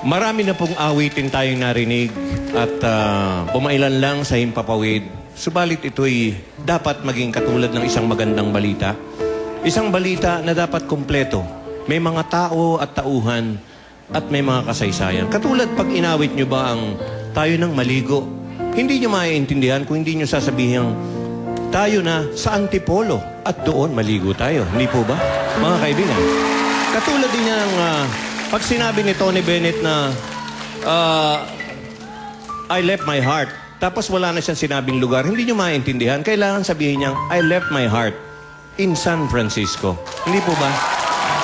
Marami na pong awitin tayong narinig at ah, bumailan lang sa himpapawid. Subalit ito'y dapat maging katulad ng isang magandang balita. Isang balita na dapat kumpleto. May mga tao at tauhan at may mga kasaysayan. Katulad pag inawit nyo ba ang tayo ng maligo, hindi nyo maiintindihan kung hindi nyo sasabihin tayo na sa antipolo at doon maligo tayo. Hindi po ba? Mga kaibigan. Katulad din ng ah, pag sinabi ni Tony Bennett na ah, I left my heart. Tapos wala na siyang sinabing lugar. Hindi nyo maintindihan. Kailangan sabihin niyang I left my heart in San Francisco. Hindi po ba?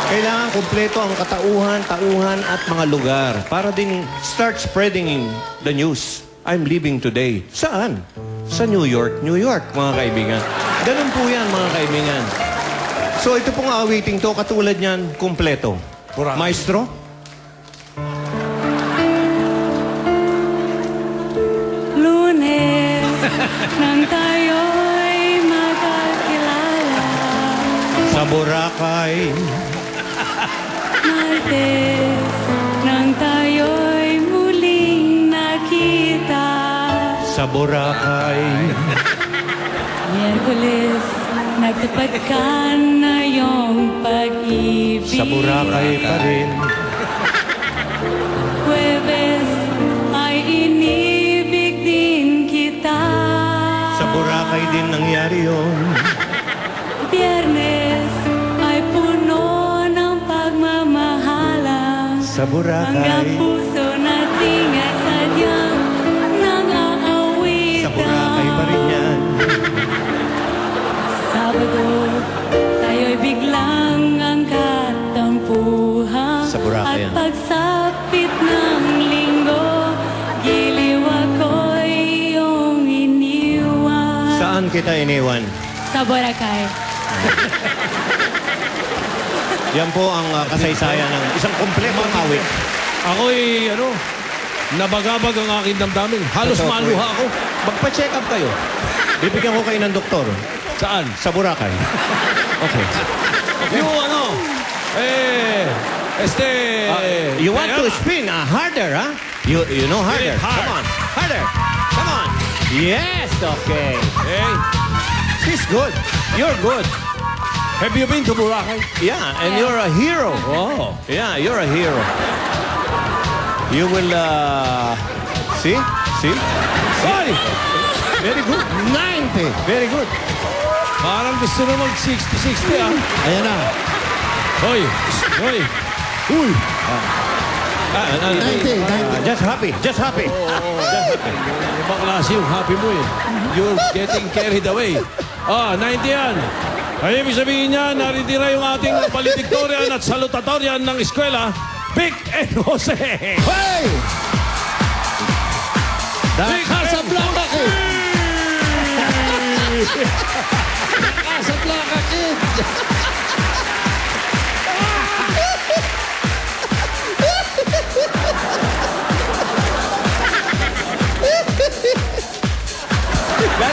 Kailangan kumpleto ang katauhan, tauhan at mga lugar para din start spreading the news. I'm leaving today. Saan? Sa New York, New York, mga kaibigan. Ganun po yan, mga kaibigan. So ito pong awiting to, katulad niyan, kumpleto. Pura- Maestro? Lunes nang tayo'y magkakilala Sa Boracay, Martes nang tayo'y muling nakita sa Boracay. Miyerkules nagtupad ka na iyong pag-ibig Sa Boracay pa rin. Huwebes ay inibig din kita Sa Boracay din nangyari yon. Biyernes ay puno ng pagmamahalan Sa Hanggang Boracay. puso Saan kita iniwan? Sa Boracay Yan po ang ah, kasaysayan ng isang kompletong awit. Ako'y, ano, nabagabag ang aking damdamin. Halos Totoo po maluha ako. Magpa-check up kayo. Bibigyan ko kayo ng doktor. Saan? Sa Boracay. Okay. Yung ano, eh, este... Uh, you want to spin uh, harder, huh? You, you know harder. It hard. Come on. Harder. Yes, okay. Eh, She's good. You're good. have you been to Boracay? Yeah, and you're a hero. Oh. Yeah, you're a hero. You will, uh, see? See? Sorry! Very good. 90. Very good. Parang gusto na mag 60-60 ah. Ayan na. Hoy! Hoy! Uy! Ah, 90, 90. ah, just happy. Just happy. Just happy. Ibang klase yung happy mo eh. You're getting carried away. Ah, 90 yan. Ay, ibig sabihin niya, naritira yung ating valedictorian at salutatorian ng eskwela, Vic and Jose. Hey! Vic Casa and Blanca Jose! Casa Blanca Kid!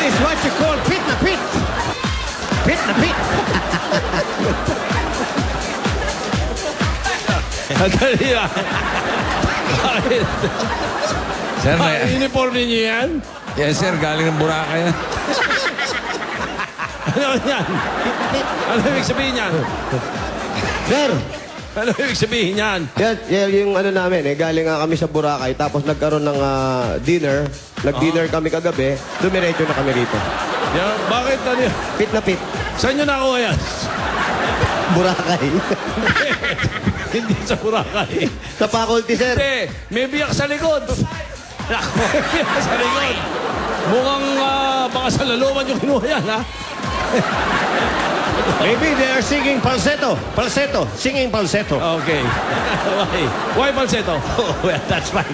That is what you call pit na pit. Pit na pit. Sandali lang. Bakit? Sir, may, uniform ninyo yan? yes sir, galing ng Boracay yan. Ano yan? Ano ibig sabihin yan? Sir, Ano ibig sabihin yan? yan, yan yung ano namin eh, galing nga kami sa Boracay tapos nagkaroon ng ah, dinner. Nag-dinner kami kagabi, dumiretso na kami rito. yan bakit ano yan? Pit na pit, Saan nyo nakuha yan? Boracay. Hindi sa Boracay. sa faculty, sir. Hindi, may biyak sa likod. may biyak sa likod. Mukhang ah, baka sa laluman yung kinuha yan, ha? Maybe they are singing falsetto. Falsetto. Singing falsetto. Okay. Why? Why falsetto? Oh, well, that's right.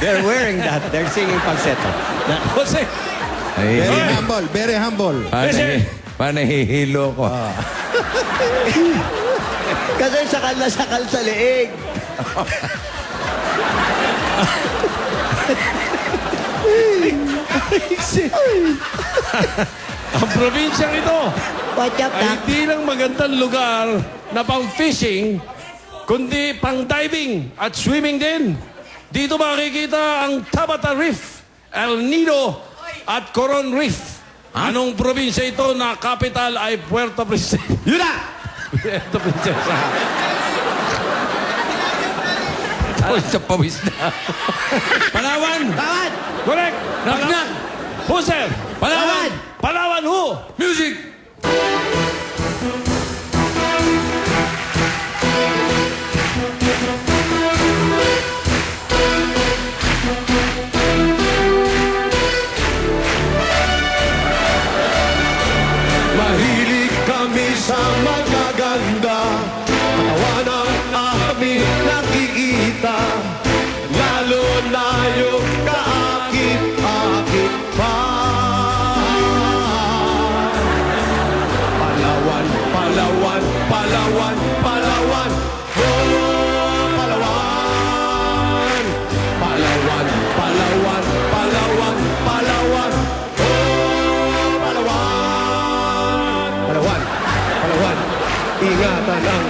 They're wearing that. They're singing falsetto. Jose, Ay, Very humble, very humble. panay, panahihilo ko. Kasi sakal na sakal sa leeg. ang probinsyang ito Watch out, ay Doc. hindi lang magandang lugar na pang fishing, kundi pang diving at swimming din. Dito makikita ang Tabata Reef, El Nido at Coron Reef. Anong probinsya ito na capital ay Puerto Princesa? Yun na! Puerto Princesa. Tapos sa pawis na. Palawan! Tawad! Correct. Knock, knock. Who, sir? Palawan! Palawan who? Music!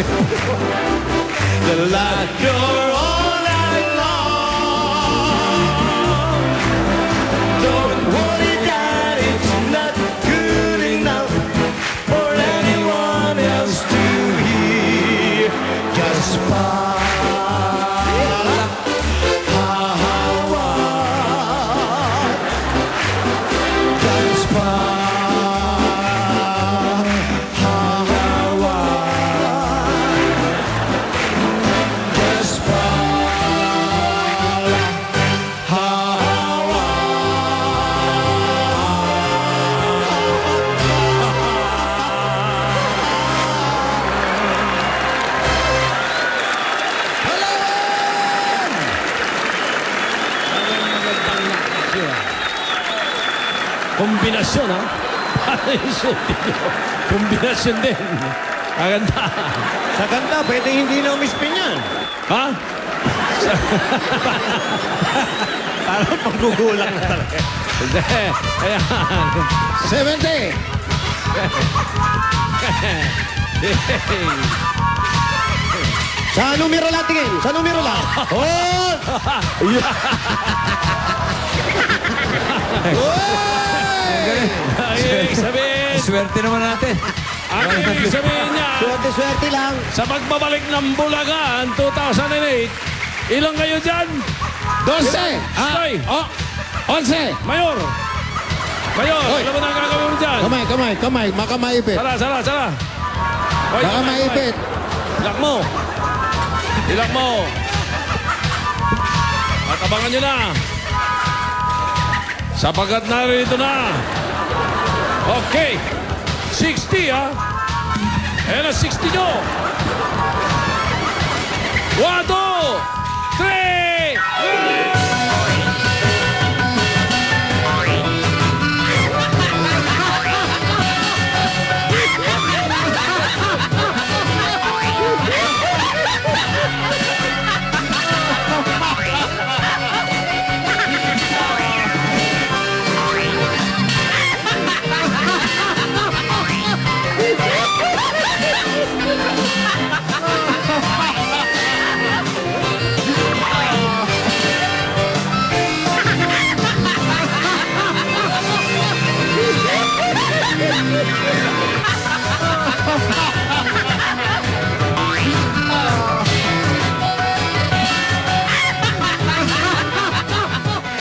the light you're Kombinasyon, ha? Paano yung shooting nyo? Kombinasyon din. Maganda. Sa ganda, pwede hindi na umispin yan. Ha? Parang paggugulang na talaga. Hindi. Ayan. 70! Sa numero lang tingin. Sa numero lang. Oh! Swerte naman natin. ang ibig sabihin niya, Swerte-swerte lang. sa pagbabalik ng Bulacan 2008, ilang kayo dyan? 12! Ay, Oh! 11! Mayor! Mayor, alam mo na ang gagawin mo dyan? Kamay, kamay, kamay. Baka maipit. Sala, sala, sala. Baka kamay, maipit. kamay. Ilak mo. Ilak mo. At abangan nyo na. Sapagat narito na. Okay. 60, ha? Ayan ang 60 nyo. One, two, three.